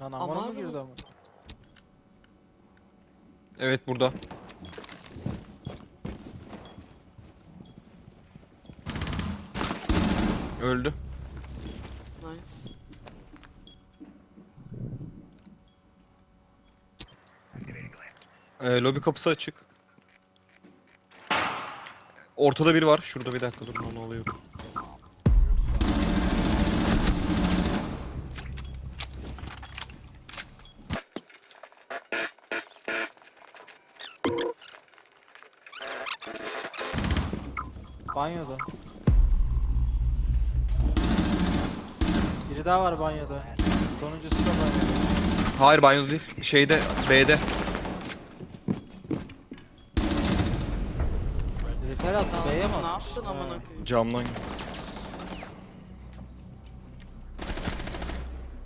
Lan Ama amına mı girdi ama? Evet burada. Öldü. Nice. Ee, lobi kapısı açık. Ortada biri var. Şurada bir dakika durun onu alıyorum. Banyoda. Biri daha var banyoda. Sonuncusu da banyoda. Hayır banyoda değil. Şeyde B'de. Refer attı B'ye mi Ne yaptın amına koyayım? Camdan.